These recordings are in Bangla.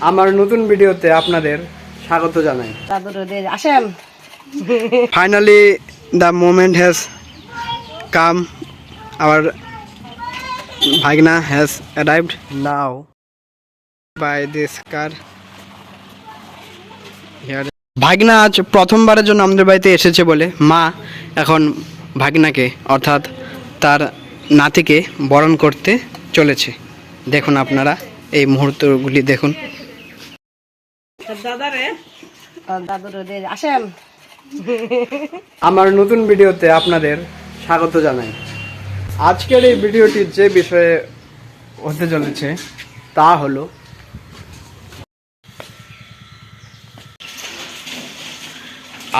আমার নতুন ভিডিওতে আপনাদের স্বাগত জানাই। আসেন। Finally the moment has come our bhagna has arrived now by this car ভাগনা আজ প্রথমবারের জন্য আমাদের বাড়িতে এসেছে বলে মা এখন ভাগনাকে অর্থাৎ তার নাতিকে বরণ করতে চলেছে। দেখুন আপনারা এই মুহূর্তগুলি দেখুন। দাদুর? ওদের আসেন। আমার নতুন ভিডিওতে আপনাদের স্বাগত জানাই। আজকের এই ভিডিওটি যে বিষয়ে হতে চলেছে তা হলো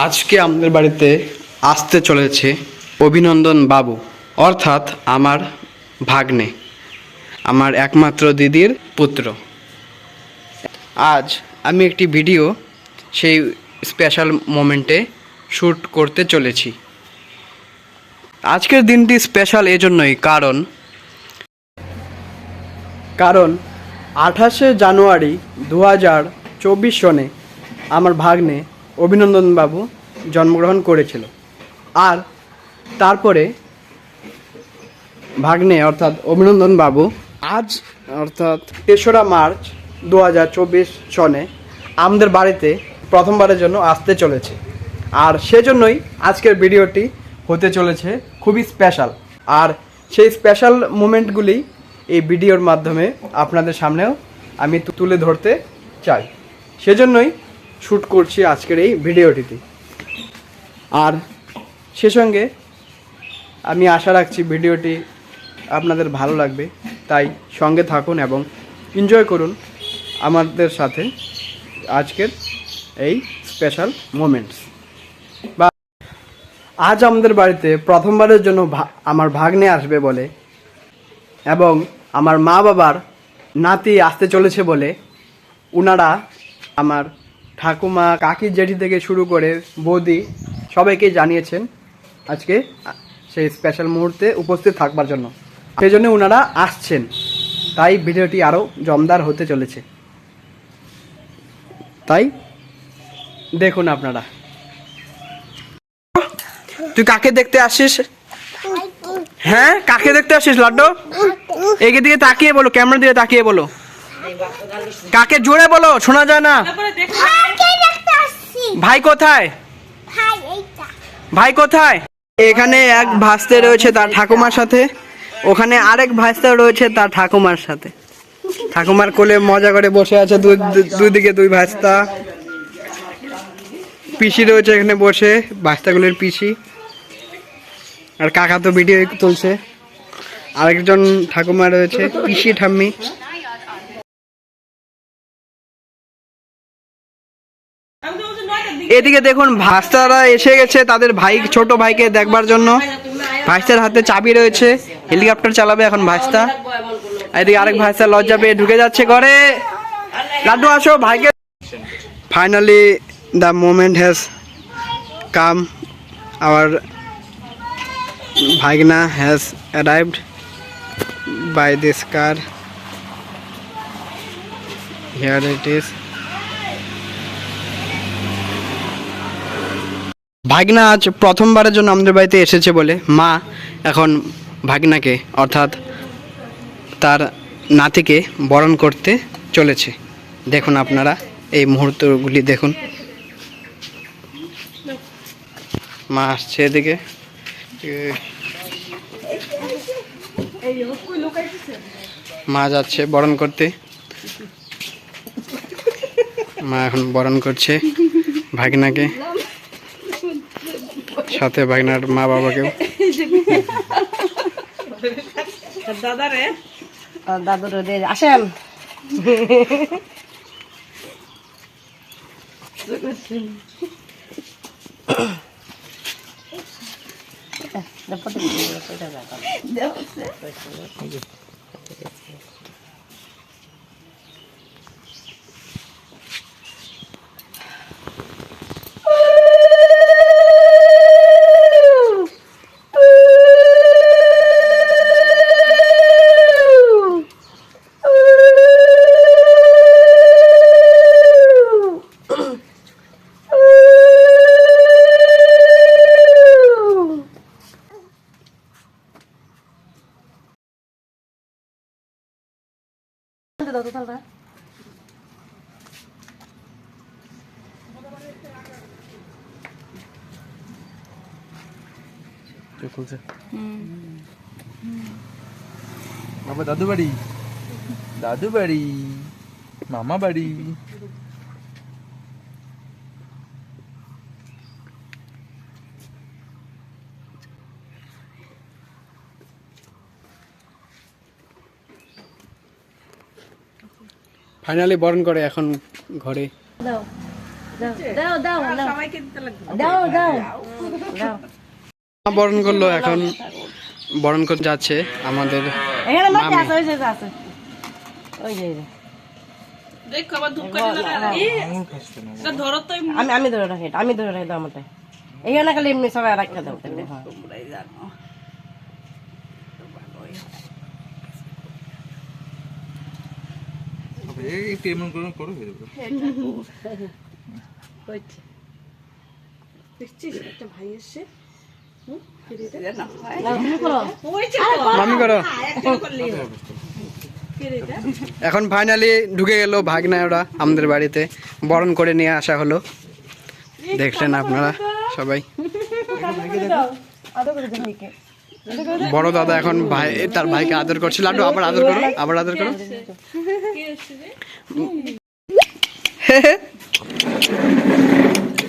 আজকে আমাদের বাড়িতে আসতে চলেছে অভিনন্দন বাবু অর্থাৎ আমার ভাগ্নে আমার একমাত্র দিদির পুত্র। আজ আমি একটি ভিডিও সেই স্পেশাল মোমেন্টে শ্যুট করতে চলেছি। আজকের দিনটি স্পেশাল এজন্যই, কারণ কারণ আঠাশে জানুয়ারি দু হাজার চব্বিশ সনে আমার ভাগ্নে অভিনন্দন বাবু জন্মগ্রহণ করেছিল। আর তারপরে ভাগ্নে অর্থাৎ অভিনন্দন বাবু আজ অর্থাৎ তেসরা মার্চ দু হাজার চব্বিশ সনে আমাদের বাড়িতে প্রথমবারের জন্য আসতে চলেছে। আর সেজন্যই আজকের ভিডিওটি হতে চলেছে খুবই স্পেশাল আর সেই স্পেশাল মুমেন্টগুলি এই ভিডিওর মাধ্যমে আপনাদের সামনেও আমি তুলে ধরতে চাই। সেজন্যই শ্যুট করছি আজকের এই ভিডিওটিতে। আর সে সঙ্গে আমি আশা রাখছি ভিডিওটি আপনাদের ভালো লাগবে। তাই সঙ্গে থাকুন এবং এনজয় করুন আমাদের সাথে। আজকের এই স্পেশাল মোমেন্টস বা আজ আমাদের বাড়িতে প্রথমবারের জন্য আমার ভাগ্নে আসবে বলে এবং আমার মা বাবার নাতি আসতে চলেছে বলে উনারা আমার ঠাকুমা, কাকি জেঠি থেকে শুরু করে বৌদি সবাইকে জানিয়েছেন আজকে সেই স্পেশাল মুহূর্তে উপস্থিত থাকবার জন্য। সেই জন্য ওনারা আসছেন। তাই ভিডিওটি আরও জমদার হতে চলেছে। তাই দেখুন আপনারা। তুই কাকে দেখতে আসিস? হ্যাঁ কাকে দেখতে আসিস, লাড্ডু? একে দিকে তাকিয়ে বলো, ক্যামেরা দিকে তাকিয়ে বলো। কাকে জোরে বলো, শোনা যায় না। ভাই কোথায়? ভাই কোথায়? এখানে এক ভাস্তে রয়েছে তার ঠাকুমার সাথে, ওখানে আরেক ভাস্তে রয়েছে তার ঠাকুমার সাথে। ঠাকুমার কোলে মজা করে বসে আছে দুই দিকে দুই ভাস্তা। পিসি রয়েছে এখানে বসে, ভাস্তাগুলির পিসি। আর কাকা তো ভিডিও তুলছে। আরেকজন ঠাকুমা রয়েছে, পিসি ঠাম্মি। এদিকে দেখুন, ভাস্তারা এসে গেছে তাদের ভাই, ছোট ভাইকে দেখবার জন্য। ভাইস্তার হাতে চাবি রয়েছে, হেলিকপ্টার চালাবে এখন ভাইস্তা আর এদিকে আরেক ভাইস্তা লজ্জা পেয়ে ঢুকে যাচ্ছে ঘরে। লাড্ডু, আসো, ভাইকে। Finally the moment has come our bhagna has arrived by this car here it is ভাগনা আজ প্রথমবারের জন্য আমাদের বাড়িতে এসেছে বলে মা এখন ভাগনাকে অর্থাৎ তার নাতিকে বরণ করতে চলেছে। দেখুন আপনারা এই মুহূর্তগুলি দেখুন। মা আসছে এদিকে। মা যাচ্ছে বরণ করতে। মা এখন বরণ করছে ভাগনাকে। সাথে ভাগনার মা বাবাকেও দাদু রোদে আসেন। দেখো বাবা দাদু বাড়ি? দাদু বাড়ি মামা বাড়ি। ফাইনালি বরণ করে এখন ঘরে। দাও দাও দাও দাও দাও। দাও। দাও। বরণ করল এখন। বরণ করতে যাচ্ছে আমাদের। আমি আমি ধরে রাখি আমি ধরে রাখি দাও আমারটা এখানে খালি এমনি সবাই রাখতে দাও তাহলে হ্যাঁ। একটু এমন করে করো হয়ে যাবে। নাও, তুমি করো। মামি করো এখন ফাইনালি ঢুকে গেল ভাগনা ওরা আমাদের বাড়িতে। বরণ করে নিয়ে আসা হলো। দেখলেন আপনারা সবাই। বড় দাদা এখন ভাই, তার ভাইকে আদর করছে। লাড্ডু, আবার আদর করো, আবার আদর করো।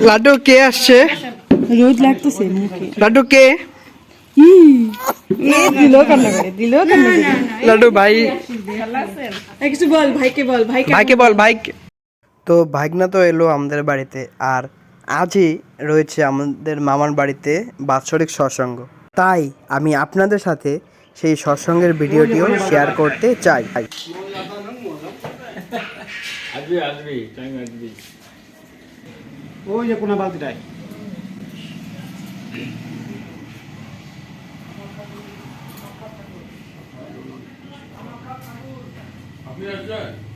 লাড্ডু, কে আসছে? রোদ লাগতেছে মুখে। লাড্ডু কে? লাড্ডু ভাই। কিছু বল ভাইকে বল ভাইকে ভাইকে বল ভাইক তো ভাগনা তো এলো আমাদের বাড়িতে আর আজই রয়েছে আমাদের মামার বাড়িতে বাৎসরিক সৎসঙ্গ। তাই আমি আপনাদের সাথে সেই সৎসঙ্গের ভিডিওটিও শেয়ার করতে চাই। ওই যে কোনা আপনি আসবেন?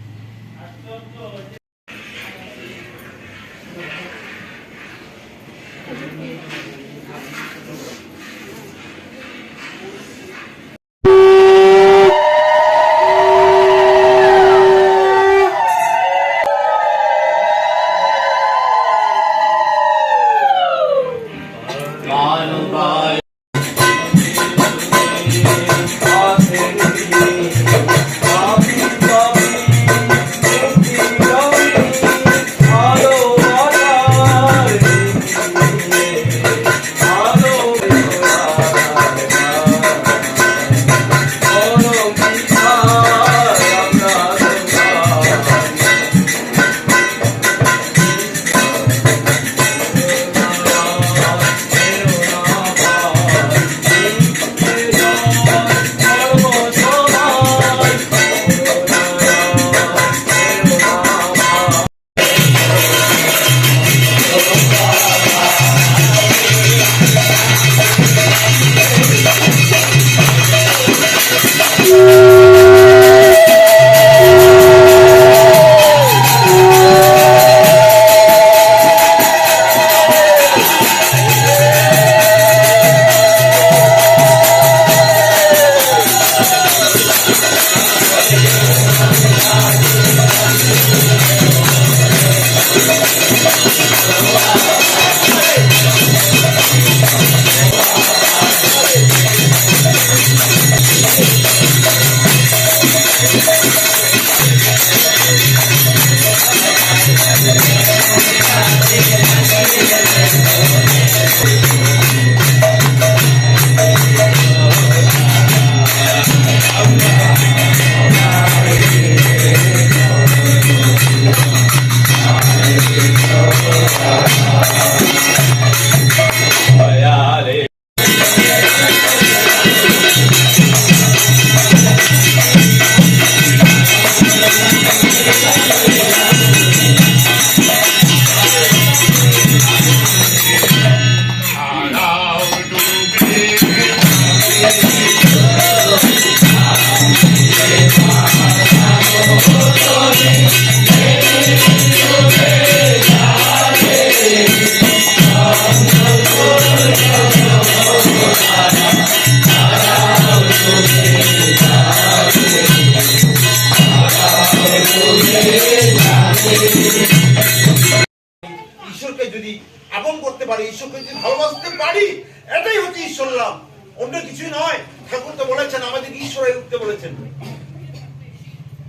ঠাকুর তো বলেছেন আমাদের ঈশ্বর উঠতে বলেছেন।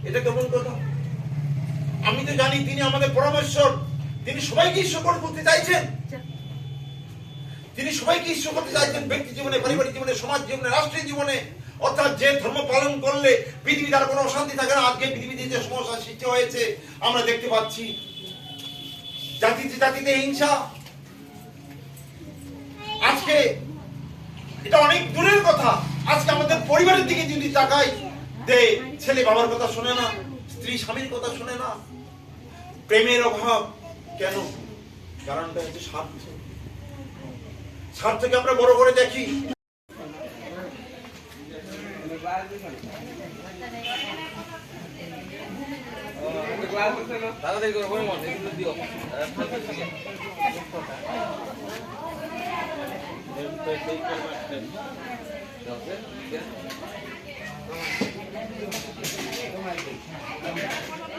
এটা কেমন কথা? আমি তো জানি তিনি আমাদের পরমেশ্বর। তিনি সবাইকে ঈশ্বর করে তুলতে চাইছেন। তিনি সবাইকে ঈশ্বর করতে চাইছেন ব্যক্তি জীবনে, পারিবারিক জীবনে, সমাজ জীবনে রাষ্ট্রীয় জীবনে। অর্থাৎ যে ধর্ম পালন করলে পৃথিবীতে আর কোনো অশান্তি থাকে না। আজকে পৃথিবীতে যে সমস্যা সৃষ্টি হয়েছে, আমরা দেখতে পাচ্ছি। জাতিতে জাতিতে হিংসা। আজকে এটা অনেক দূরের কথা। আজকে আমাদের পরিবারের দিকে যদি তাকাই যে ছেলে বাবার কথা শোনে না, স্ত্রী স্বামীর কথা শোনে না। প্রেমের অভাব, কেন? কারণটা হচ্ছে স্বার্থ। স্বার্থকে আমরা বড় করে দেখি। দাদা দেখি Thank you.